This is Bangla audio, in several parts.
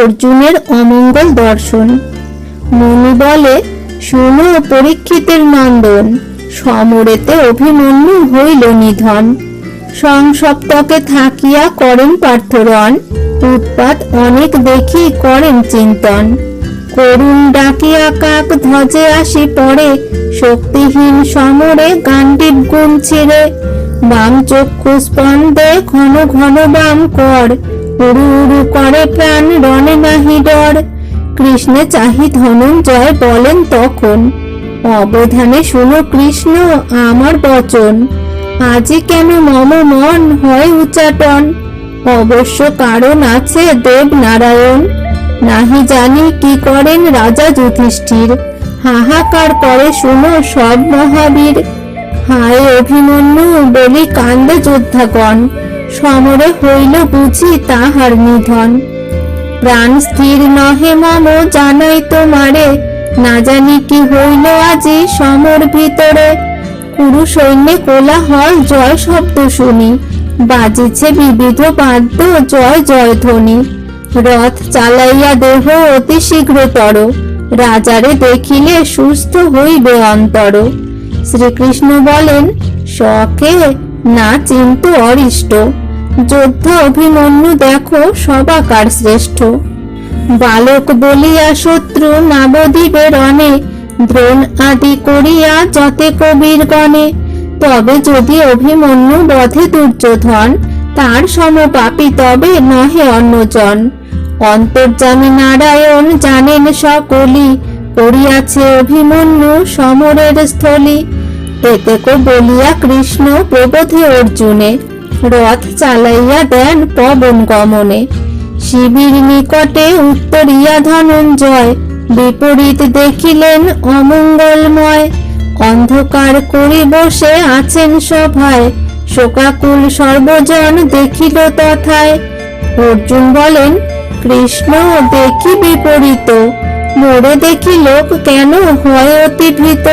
অর্জুনের অমঙ্গল দর্শন। মুনি বলে শুনো পরীক্ষিতের নন্দন, সমরেতে অভিমন্যু হইল নিধন। সংসপ্তকে থাকিয়া করেন পার্থরণ, উৎপাত অনেক দেখি করেন চিন্তন। করুণ ডাকিয়া কাক ধ্বজে আসি পড়ে, শক্তিহীন সমরে গান্ডীব গুণ ছিঁড়ে। বাম চক্ষু স্পন্দে ঘন ঘন বাম কর উড়ু উড়ু করে প্রাণ রণে নাহি ডর। কৃষ্ণে চাহি ধনঞ্জয় বলেন তখন। অবধানে শুনো কৃষ্ণ, আমার বচন। আজি কেন মম মন হয় উচ্চাটন অবশ্য কারণ আছে দেব নারায়ণ নাহি জানি কি করেন রাজা যুধিষ্ঠির। হাহাকার করে শুনো সব মহাবীর। হায় অভিমন্যু, বলি কান্দে যোদ্ধাগণ। সমরে হইল বুঝি তাহার নিধন। প্রাণ স্থির নহে মম, জানাই তোমারে। না জানি কি হইল আজি সমর ভিতরে। কুরু সৈন্যে কোলাহল, জয় শব্দ শুনি। বাজিছে বিবিধ বাদ্য, জয় জয় ধ্বনি। রথ চালাইয়া দেহ অতি শীঘ্রতর। রাজারে দেখিলে সুস্থ হইবে অন্তর। শ্রীকৃষ্ণ বলেন, শখে না চিন্ত অরিষ্ট। যোদ্ধা অভিমন্যু দেখো, সবাকার শ্রেষ্ঠ। বালক বলিয়া শত্রু নাবদিবে রণে দ্রোণ আদি করিয়া যতে কবির গণে। তবে যদি অভিমন্যু বধে দুর্যোধন, তার সমপাপী তবে নহে অন্যজন। অন্তর্জামী নারায়ণ জানেন সকলি, করিয়াছে অভিমন্যু সমরের স্থলী। এতে কো বলিয়া কৃষ্ণ প্রবোধে অর্জুনে রথ চালাইয়া দেন পবন গমনে। শিবির নিকটে উত্তরিয়া ধনঞ্জয়, বিপরীত দেখিলেন অমঙ্গলময়। অন্ধকার করি বসে আছেন সভায়, শোকাকুল সর্বজন দেখিল তথায়। অর্জুন বলেন, কৃষ্ণ, দেখি বিপরীত। মোরে দেখি লোক কেন হয় অতি ভীত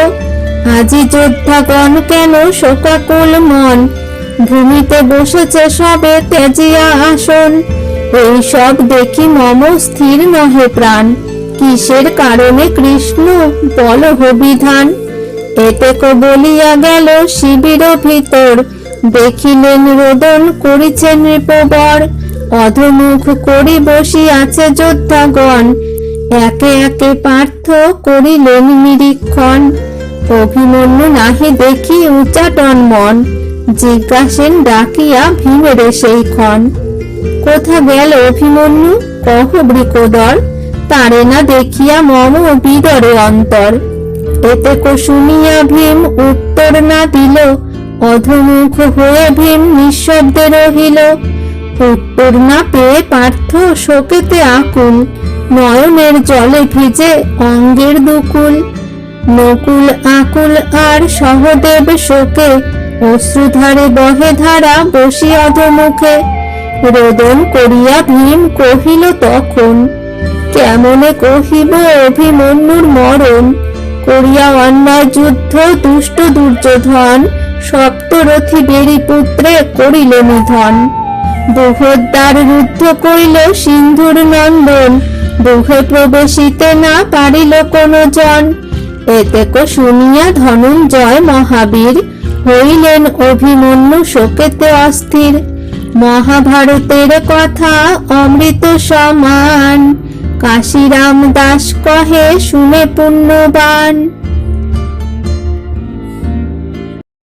আজি যোদ্ধাগণ কেন শোকাকুল মন? ভূমিতে বসেছে সবে তেজিয়া আসন। এই সব দেখি মম স্থির নহে প্রাণ। কিসের কারণে কৃষ্ণ বল বিধান? এতে কো বলিয়া গেল শিবির ভিতর। দেখিলেন রোদন করিছেন নৃপবর অধমুখ করি বসি আছে যোদ্ধাগণ। একে একে পার্থ করিলেন নিরীক্ষণ। অভিমন্যু নাহি দেখি উচাটন মন। জিজ্ঞাসেন, ডাকিয়া ভীমেরে সেই ক্ষণ কোথা গেল অভিমন্যু? কহ বৃকোদর তারে না দেখিয়া মম বিদরে অন্তর। এতে শুনিয়া ভীম উত্তর না দিল, অধমুখ হয়ে ভীম নিঃশব্দে রহিল। উত্তর না পেয়ে পার্থ শোকেতে আকুল, নয়নের জলে ভিজে অঙ্গের দুকুল। নকুল আকুল আর সহদেব শোকে অশ্রুধারে বহে ধারা বসি অধমুখে। রোদন করিয়া ভীম কহিল, তখন কেমনে কহিব অভিমন্যুর মরণ? করিয়া অন্যায় যুদ্ধ, দুষ্ট দুর্যোধন, সপ্তরথী বেরি পুত্রে করিল নিধন। বৃহদ্বার রুদ্ধ করিল সিন্ধুর নন্দন বুহে প্রবেশিতে না পারিল কোনো জন এতে শুনিয়া ধনঞ্জয় মহাবীর হইলেন অভিমন্যু শোকেতে অস্থির। মহাভারতের কথা অমৃত সমান। কাশিরাম দাস কহে শুনে পুণ্যবান।